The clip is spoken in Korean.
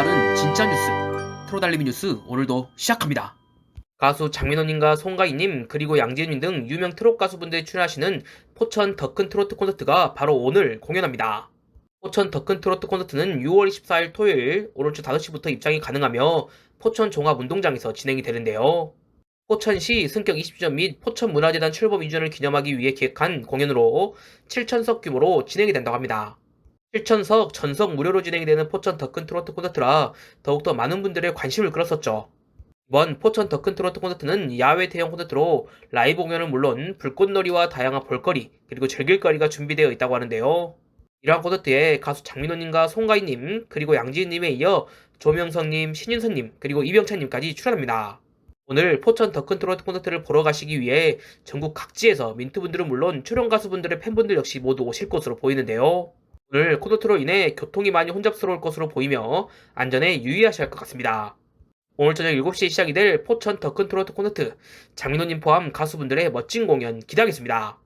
빠른 진짜 뉴스 프로달리미 뉴스 오늘도 시작합니다. 가수 장민호님과 송가인님 그리고 양지은님 등 유명 트롯 가수분들이 출연하시는 포천 더 큰 트로트 콘서트가 바로 오늘 공연합니다. 포천 더 큰 트로트 콘서트는 6월 24일 토요일 오른쪽 5시부터 입장이 가능하며 포천 종합운동장에서 진행이 되는데요. 포천시 승격 20주년 및 포천문화재단 출범 2주년을 기념하기 위해 기획한 공연으로 7천석 규모로 진행이 된다고 합니다. 7천석 전석 무료로 진행이 되는 포천 더 큰 트로트 콘서트라 더욱더 많은 분들의 관심을 끌었었죠. 이번 포천 더 큰 트로트 콘서트는 야외 대형 콘서트로 라이브 공연은 물론 불꽃놀이와 다양한 볼거리 그리고 즐길거리가 준비되어 있다고 하는데요. 이러한 콘서트에 가수 장민호님과 송가인님 그리고 양지은님에 이어 조명성님, 신윤선님 그리고 이병찬님까지 출연합니다. 오늘 포천 더 큰 트로트 콘서트를 보러 가시기 위해 전국 각지에서 민트분들은 물론 출연 가수분들의 팬분들 역시 모두 오실 것으로 보이는데요. 오늘 콘서트로 인해 교통이 많이 혼잡스러울 것으로 보이며 안전에 유의하셔야 할 것 같습니다. 오늘 저녁 7시에 시작이 될 포천 더큰 트로트 콘서트 장민호님 포함 가수분들의 멋진 공연 기대하겠습니다.